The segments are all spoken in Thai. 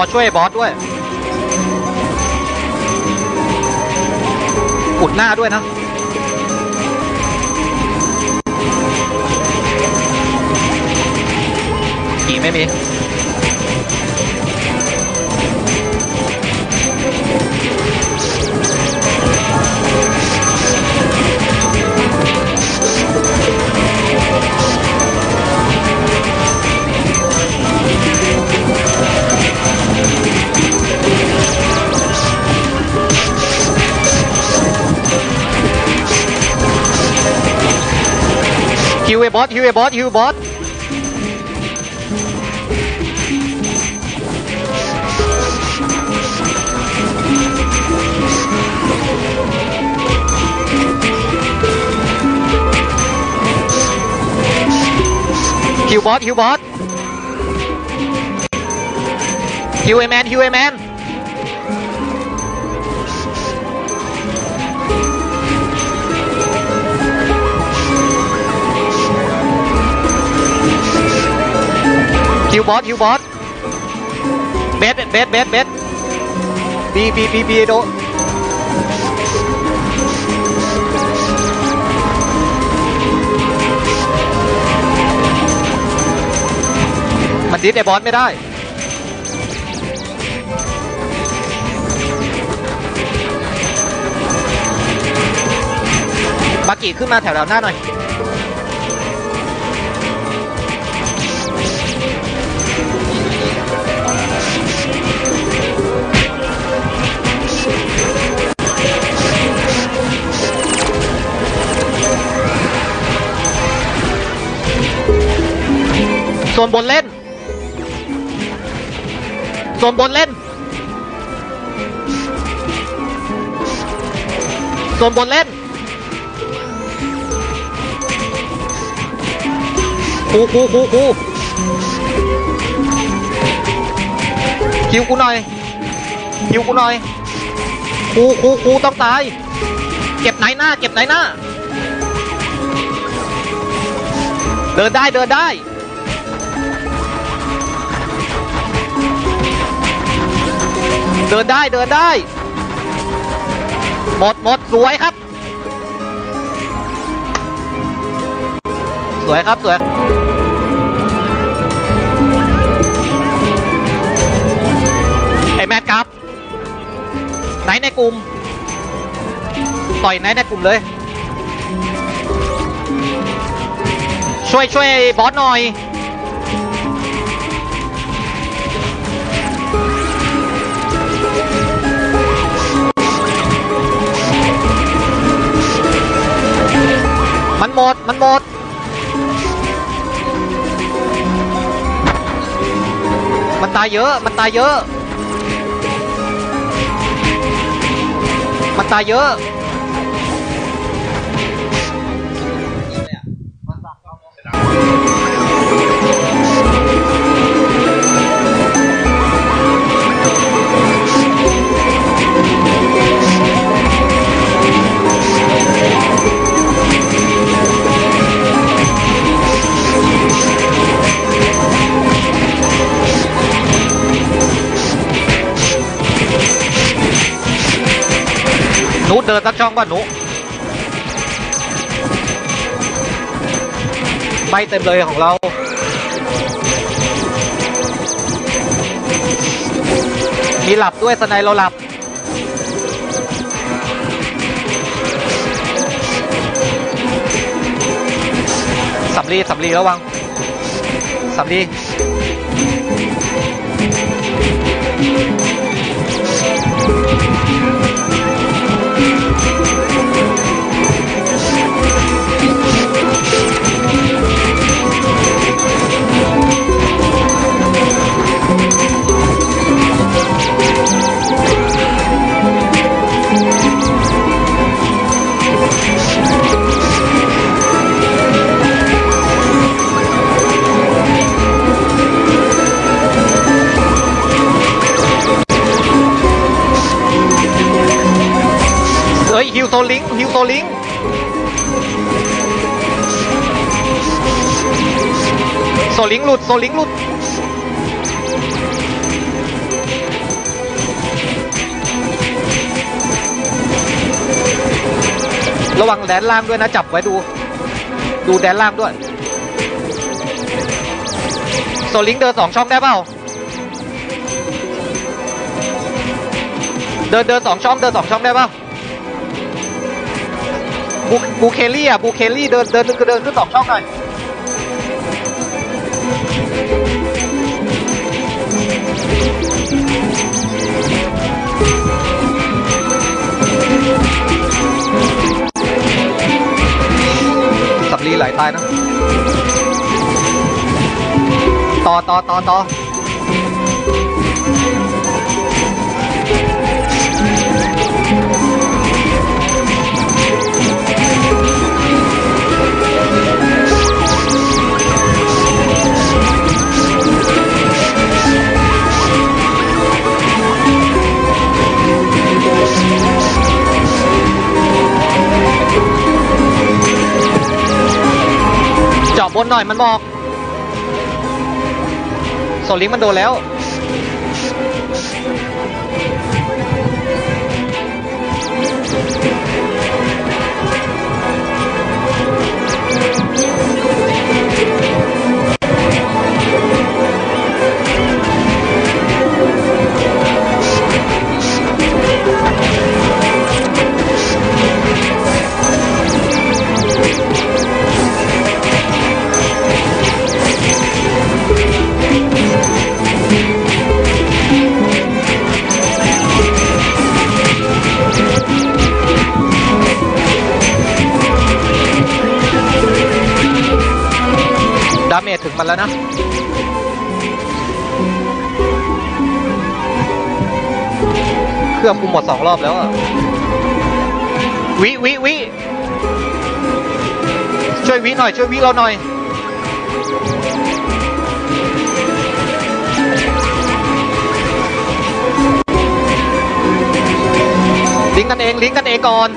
อช่วยบอสด้วย อุดหน้าด้วยนะกี่ไม่มี ฮิวเอบอสฮิวเอบอสฮิวบอสฮิวบอสฮิวบอสฮิวเอแมนฮิวเอแมน บอสฮิวบอสเบสเบสเบสเบสบีบีบีบีโดมันดิสไอบอสไม่ได้บากิขึ้นมาแถวๆหน้าหน่อย นบนเล่นโซนบนเล่นโซนบนเล่นคูคูคูคูคิวกูหน่อยคิวกูหน่อยคูคูคูต้องตาย เก็บไหนหน้า เก็บไหนหน้า เดินได้ เดินได้ เดินได้เดินได้ หมดหมดสวยครับ สวยครับสวยไอแมทครับ ไหนในกลุ่ม ต่อยไหนในกลุ่มเลย ช่วยช่วยบอสหน่อย มันหมด มันหมด มันตายเยอะ มันตายเยอะ มันตายเยอะ หนูเดินสักช่องป่ะหนูไม่เต็มเลยของเรามีหลับด้วยสไนเราหลับสำลีสำลีระวังสำลี ลิงฮิวโซลิงโซลิงหลุดโซลิงหลุดระวังแดนล่างด้วยนะ จับไว้ดู ดูแดนล่างด้วย โซลิงเดินสองช่องได้เปล่า เดินเดินสองช่องเดินสองช่องได้เปล่า บูบูเคลลี่อะบูเคลลี่เดินเดินเดินขึ้นสองช่องหน่อยสับลีไหลตายนะ ต่อต่อต่อต่อ บนหน่อยมันบอกโซลิงมันโดนแล้ว ถึงมันแล้วนะเครื่องกูหมดสองรอบแล้วอะวิวิวิช่วยวิหน่อย ช่วยวิเราหน่อยลิงกันเองลิงกันเองก่อน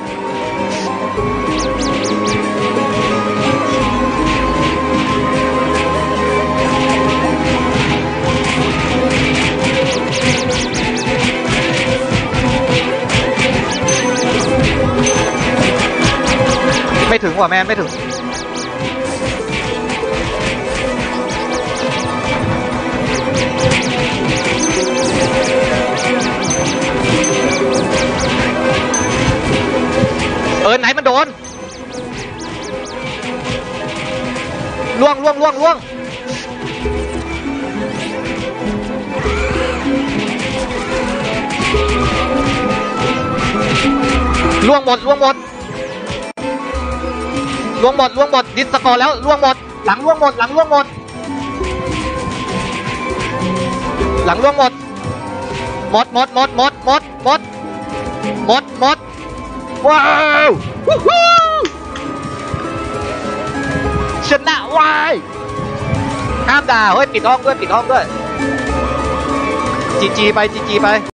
ว่ะแมนไม่ถึงเออไหนมันโดนล่วงล่วงล่วงล่วงล่วงหมดล่วงหมด ล่วงหมดล่วงหมดดิสสกอร์แล้วล่วงหมด หลังล่วงหมด หลังล่วงหมด หลังล่วงหมดหมดหมดหมดหมดหมดหมดหมดหมดว้าววู้ฮู้ชนะวายห้ามด่าเฮ้ยปิดห้องด้วยปิดห้องด้วยจีจีไปจีจีไป